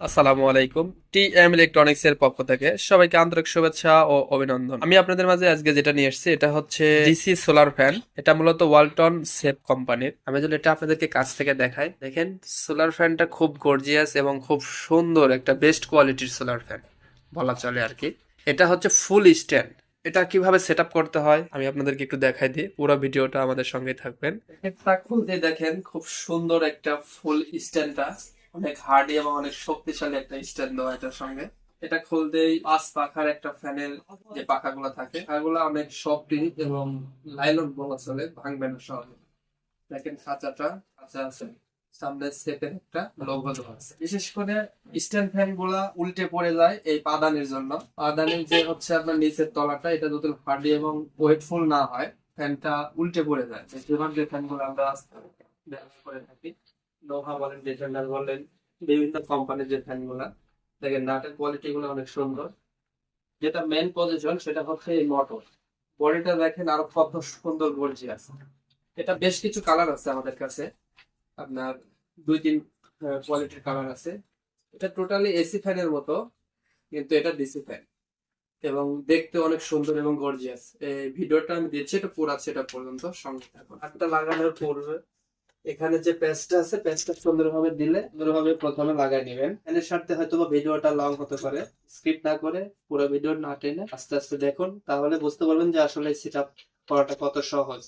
আসসালামু আলাইকুম। T M electronics এর পক্ষ থেকে সবাইকে আন্তরিক শুভেচ্ছা ও অভিনন্দন। আমি আপনাদের মাঝে আজকে যেটা নিয়ে এসেছি এটা হচ্ছে ডিসি সোলার ফ্যান এটা মূলত ওয়ালটন সেফ কোম্পানির। আমি যদি এটা আপনাদেরকে কাছ থেকে দেখাই, দেখেন সোলার ফ্যানটা খুব গর্জিয়াস এবং খুব সুন্দর একটা বেস্ট কোয়ালিটির সোলার ফ্যান বলা চলে আর কি। এটা হচ্ছে ফুল স্ট্যান্ড এটা কীভাবে সেট করতে হয়, আমি আপনাদেরকে একটু দেখাই দিই। পুরো ভিডিওটা আমাদের সঙ্গে থাকবেন। এটা খুলতে দেখেন, খুব সুন্দর একটা ফুল স্ট্যান্ডটা অনেক হার্ডি এবং অনেক শক্তিশালী একটা স্ট্যান্ড দেওয়া এটার সঙ্গে। এটা খুলতেই পাঁচ পাখার একটা ফ্যানের যে পাখাগুলো থাকে। পাখাগুলো অনেক সফটি এবং লাইলন বলা চলে, ভাঙবে না সহজে। দেখেন খাঁচাটা, খাঁচা আছে। সামনে সেপের একটা লোগো দেওয়া আছে। বিশেষ করে স্ট্যান্ড ফ্যানগুলা উল্টে পড়ে যায় এই পাদানের জন্য। পাদানের যে হচ্ছে আপনার নিচের তলাটা, এটা যদি হার্ডি এবং ওয়েটফুল না হয় ফ্যানটা উল্টে পড়ে যায়। বেশিরভাগ যে ফ্যানগুলো আমরা করে থাকি। লোহা বলেন ডিফেন্ডার বলেন, বিভিন্ন কোম্পানির যে ফ্যানগুলা। দেখেন নাটের কোয়ালিটি গুলো অনেক সুন্দর। যেটা মেন পজিশন সেটা হচ্ছে এই মোটর বডিটা দেখেন আরও কত সুন্দর গর্জি আছে। এটা বেশ কিছু কালার আছে আমাদের কাছে। আপনার দুই তিন কোয়ালিটির কালার আছে। এটা টোটালি এসি ফ্যানের মতো, কিন্তু এটা ডিসি ফ্যান এবং দেখতে অনেক সুন্দর এবং গর্জিয়াস এই ভিডিওটা আমি দিচ্ছি, এটা পুরো সেটা পর্যন্ত। সঙ্গে থাকুন। হাতটা লাগানোর পূর্বে এখানে যে পেস্টটা আছে পেস্টটা সুন্দরভাবে দিলে সুন্দরভাবে প্রথমে লাগাই নেবেন। এর সাথে হয়তো ভিডিওটা লং হতে পারে। স্কিপ না করে পুরো ভিডিও না টেনে আস্তে আস্তে দেখুন, তাহলে বুঝতে পারবেন যে আসলে সেট আপ করাটা কত সহজ।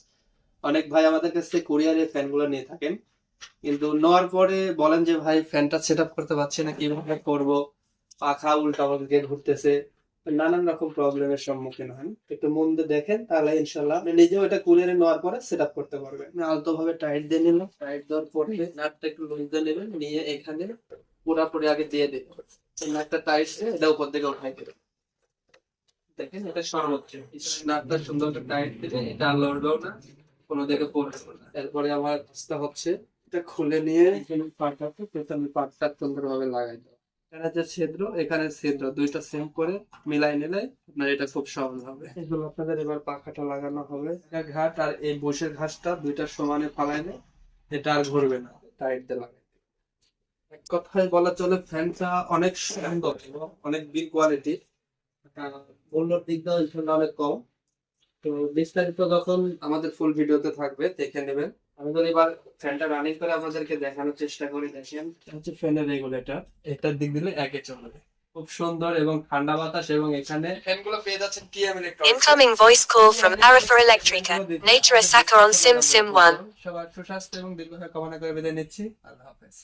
অনেক ভাই আমাদের কাছ কুরিয়ারে ফ্যানগুলো নিয়ে থাকেন। কিন্তু নেওয়ার পরে বলেন যে, ভাই ফ্যানটা সেট আপ করতে পারছি না, কীভাবে করব? পাখা উল্টা পাল্টা ঘুরতেছে। নানান রকম প্রবলেমের সম্মুখীন হন। একটু মন দিয়ে দেখেন তাহলে ইনশাল্লাহ আপনি নিজেও এটা কুরিয়ারে নেওয়ার পরে সেট আপ করতে পারবেন। আলতো ভাবে টাইট দিয়ে নিলাম। টাইট দেওয়ার পরে নাটটা একটু লুজ দিয়ে নেবেন নিয়ে এখানে পুরাপুরি আগে দিয়ে দেবেন এই নাটটা টাইট দিয়ে এটা উপর থেকে উঠাই দেবেন দেখেন এটা সর্বোচ্চ। নাটটা সুন্দর করে টাইট দিলে এটা আর লড়বেও না কোনো দিকে পড়বে না। এরপরে আমার কাজটা হচ্ছে এটা খুলে নিয়ে পাটটাকে প্রথমে পাটটা সুন্দরভাবে লাগাই দাও এখানে যে ছিদ্র এখানে ছিদ্র। দুইটা সেম করে মিলাই নিলে আপনার এটা খুব সহজ হবে। এগুলো আপনাদের এবার পাখাটা লাগানো হবে। এটা ঘাট আর এই বসের ঘাসটা দুইটা সমানে ফালাইলে এটা আর ঘুরবে না টাইট দিয়ে লাগাই এক কথায় বলা চলে ফ্যানটা অনেক সুন্দর এবং অনেক বিগ কোয়ালিটি মূল্যর দিক দিয়ে অনেক কম। তো বিস্তারিত যখন আমাদের ফুল ভিডিওতে থাকবে দেখে নেবেন। আমি যদি এবার ফ্যানটা রানিং করে আপনাদেরকে দেখানোর চেষ্টা করি দেখেন। হচ্ছে ফ্যানের রেগুলেটর এটার দিক দিলে একে চলবে খুব সুন্দর এবং ঠান্ডা বাতাস এবং এখানে ফ্যানগুলো পেয়ে যাচ্ছেন TM electronics incoming voice call from Arifa ইলেকট্রিকা Nature Asaka on SIM SIM 1. সবার সুস্বাস্থ্য এবং দীর্ঘায়ু কামনা করে বিদায় নিচ্ছি। আল্লাহ হাফেজ।